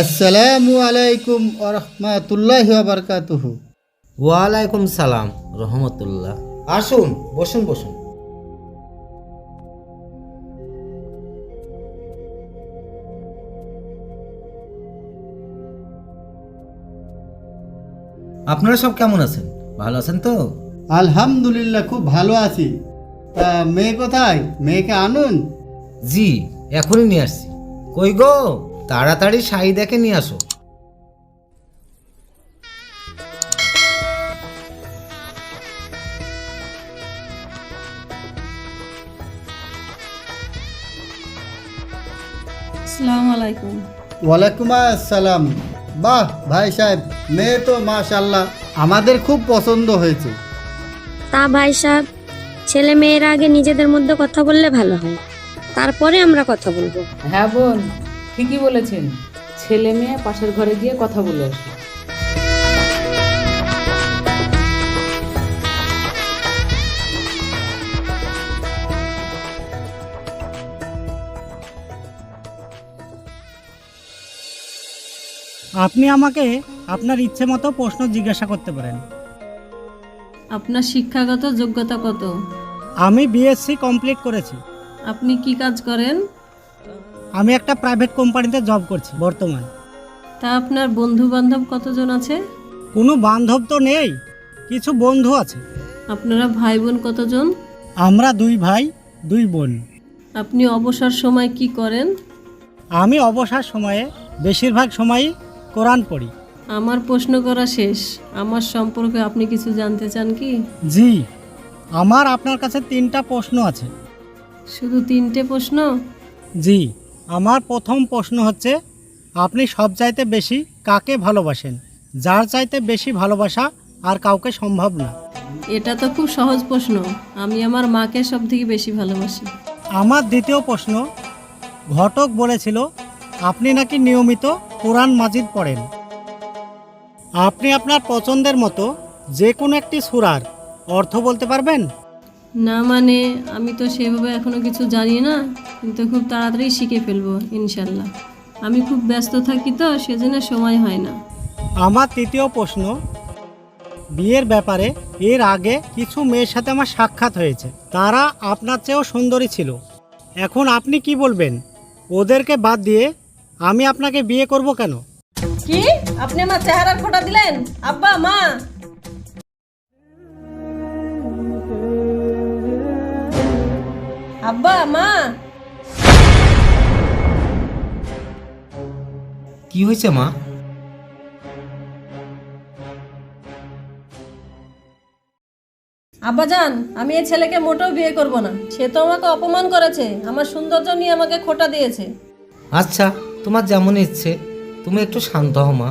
আসসালামু আলাইকুম ওরহমাতুল্লাহ বারকাতুহু। ওয়ালাইকুম সালাম রহমতুল্লাহ। আসুন বসুন বসুন। আপনারা সব কেমন আছেন? ভালো আছেন তো? আলহামদুলিল্লাহ খুব ভালো আছি। তা মেয়ে কোথায়? মেয়েকে আনুন। জি এখনই নিয়ে আসছি। কই গো? তাড়াতাড়ি শাড়ি দেখে নিয়ে আসো। আসসালামু আলাইকুম। ওয়ালাইকুম আসসালাম। বাহ ভাই সাহেব মেয়ে তো মাশাল্লাহ আমাদের খুব পছন্দ হয়েছে। তা ভাই সাহেব ছেলে মেয়ের আগে নিজেদের মধ্যে কথা বললে ভালো হয়। তারপরে আমরা কথা বলব। হ্যাঁ বোন ঠিকই বলেছেন। ছেলে মেয়ে পাশের ঘরে গিয়ে কথা বলে আসি আপনি আমাকে আপনার ইচ্ছে মতো প্রশ্ন জিজ্ঞাসা করতে পারেন। আপনার শিক্ষাগত যোগ্যতা কত? আমি বিএসসি কমপ্লিট করেছি। আপনি কি কাজ করেন? আমি একটা প্রাইভেট কোম্পানিতে জব করছি বর্তমান। তা আপনার বন্ধু বান্ধব কতজন আছে? কোনো বান্ধব তো নেই কিছু বন্ধু আছে। আপনারা ভাই বোন কতজন? আমরা দুই ভাই দুই বোন। আপনি অবসর সময় কি করেন? আমি অবসর সময়ে বেশিরভাগ সময়ই কোরআন পড়ি। আমার প্রশ্ন করা শেষ। আমার সম্পর্কে আপনি কিছু জানতে চান কি? জি আমার আপনার কাছে তিনটা প্রশ্ন আছে। শুধু তিনটে প্রশ্ন? জি আমার প্রথম প্রশ্ন হচ্ছে আপনি সব চাইতে বেশি কাকে ভালোবাসেন? যার চাইতে বেশি ভালোবাসা আর কাউকে সম্ভব না? এটা তো খুব সহজ প্রশ্ন। আমি আমার মাকে সব থেকে বেশি ভালোবাসি। আমার দ্বিতীয় প্রশ্ন ঘটক বলেছিল আপনি নাকি নিয়মিত কোরআন মাজিদ পড়েন? আপনি আপনার পছন্দের মতো যে কোনো একটি সুরার অর্থ বলতে পারবেন? না মানে আমি তো সেভাবে এখনও কিছু জানি না কিন্তু খুব তাড়াতাড়ি শিখে ফেলব ইনশাল্লাহ। আমি খুব ব্যস্ত থাকি তো সেজন্য সময় হয় না। আমার তৃতীয় প্রশ্ন বিয়ের ব্যাপারে এর আগে কিছু মেয়ের সাথে আমার সাক্ষাৎ হয়েছে। তারা আপনার চেয়েও সুন্দরী ছিল। এখন আপনি কি বলবেন? ওদেরকে বাদ দিয়ে আমি আপনাকে বিয়ে করব কেন? কি? আপনি আমার চেহারার ফোঁটা দিলেন? আব্বা মা! আব্বা মা! কি হয়েছে মা? আব্বা আব্বাজান আমি এই ছেলেকে মোটেও বিয়ে করব না। সে তো আমাকে অপমান করেছে। আমার সৌন্দর্য নিয়ে আমাকে খোটা দিয়েছে। আচ্ছা তোমার যেমন ইচ্ছে। তুমি একটু শান্ত হও মা।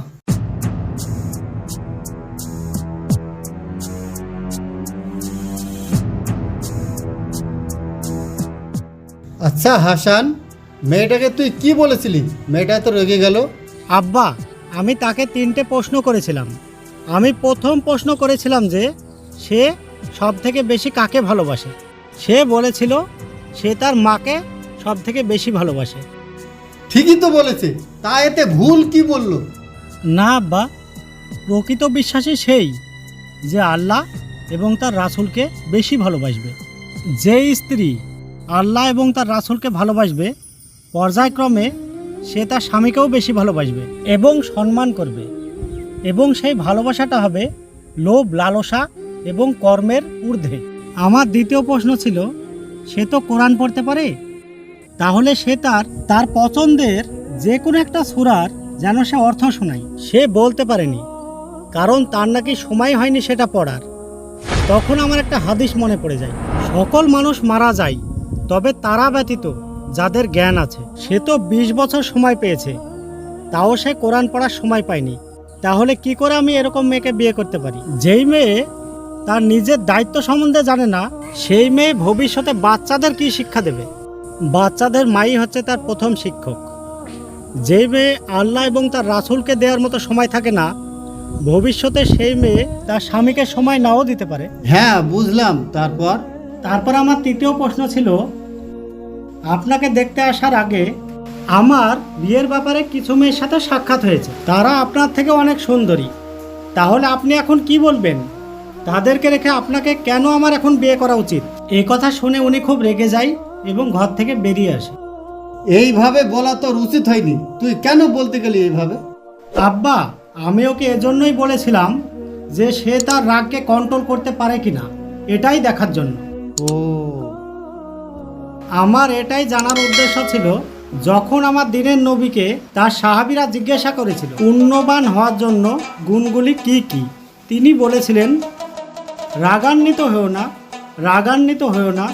আচ্ছা হাসান মেয়েটাকে তুই কি বলেছিলি? মেয়েটা তো রেগে গেল। আব্বা আমি তাকে তিনটে প্রশ্ন করেছিলাম। আমি প্রথম প্রশ্ন করেছিলাম যে সে সব থেকে বেশি কাকে ভালোবাসে? সে বলেছিল সে তার মাকে সব থেকে বেশি ভালোবাসে। ঠিকই তো বলেছে। তা এতে ভুল কি বলল? না আব্বা, প্রকৃত বিশ্বাসী সেই যে আল্লাহ এবং তার রাসুলকে বেশি ভালোবাসবে। যে স্ত্রী আল্লাহ এবং তার রাসুলকে ভালোবাসবে, পর্যায়ক্রমে সে তার স্বামীকেও বেশি ভালোবাসবে এবং সম্মান করবে এবং সেই ভালোবাসাটা হবে লোভ, লালসা এবং কর্মের ঊর্ধ্বে। আমার দ্বিতীয় প্রশ্ন ছিল, সে তো কোরআন পড়তে পারে? তাহলে সে তার তার পছন্দের যে কোনো একটা সুরার যেন সে অর্থ শোনায়, সে বলতে পারেনি, কারণ তার নাকি সময় হয়নি সেটা পড়ার। তখন আমার একটা হাদিস মনে পড়ে যায়, সকল মানুষ মারা যায়, তবে তারা ব্যতীত যাদের জ্ঞান আছে, সে তো ২০ বছর সময় পেয়েছে, তাও সে কোরআন পড়ার সময় পায়নি, তাহলে কি করে আমি এরকম মেয়েকে বিয়ে করতে পারি? যেই মেয়ে তার নিজের দায়িত্ব সম্বন্ধে জানে না, সেই মেয়ে ভবিষ্যতে বাচ্চাদের কি শিক্ষা দেবে? বাচ্চাদের মাই হচ্ছে তার প্রথম শিক্ষক। যে মেয়ে আল্লাহ এবং তার রাসূলকে দেওয়ার মতো সময় থাকে না ভবিষ্যতে সেই মেয়ে তার স্বামীকে সময় নাও দিতে পারে। হ্যাঁ বুঝলাম। তারপর? তারপর আমার তৃতীয় প্রশ্ন ছিল আপনাকে দেখতে আসার আগে আমার বিয়ের ব্যাপারে কিছু মেয়ের সাথে সাক্ষাৎ হয়েছে। তারা আপনার থেকে অনেক সুন্দরী। তাহলে আপনি এখন কি বলবেন? তাদেরকে রেখে আপনাকে কেন আমার এখন বিয়ে করা উচিত? এই কথা শুনে উনি খুব রেগে যায় এবং ঘর থেকে বেরিয়ে আসে। এইভাবে বলা তোর উচিত হয়নি। তুই কেন বলতে গেলি এইভাবে? আব্বা আমি ওকে এজন্যই বলেছিলাম যে সে তার রাগকে কন্ট্রোল করতে পারে কিনা। এটাই দেখার জন্য। ও। আমার এটাই জানার উদ্দেশ্য ছিল যখন আমার দিনের নবীকে তার সাহাবিরা জিজ্ঞাসা করেছিল পুণ্যবান হওয়ার জন্য গুণগুলি কি কি? তিনি বলেছিলেন রাগান্বিত হয়েও না রাগান্বিত হয়েও না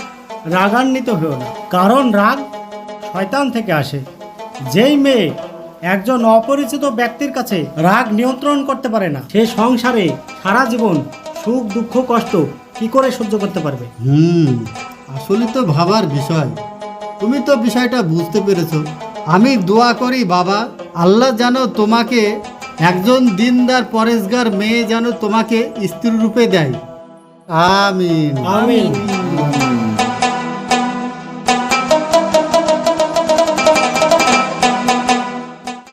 রাগান্বিত হয়েও না। কারণ রাগ শয়তান থেকে আসে। যেই মেয়ে একজন অপরিচিত ব্যক্তির কাছে রাগ নিয়ন্ত্রণ করতে পারে না সে সংসারে সারা জীবন সুখ দুঃখ কষ্ট কি করে সহ্য করতে পারবে? হুম আসলে তো ভাবার বিষয়। তুমি তো বিষয়টা বুঝতে পেরেছ। আমি দোয়া করি বাবা আল্লাহ যেন তোমাকে একজন দিনদার পরেশগার মেয়ে যেন তোমাকে স্ত্রী রূপে দেয়। আমিন। আমিন।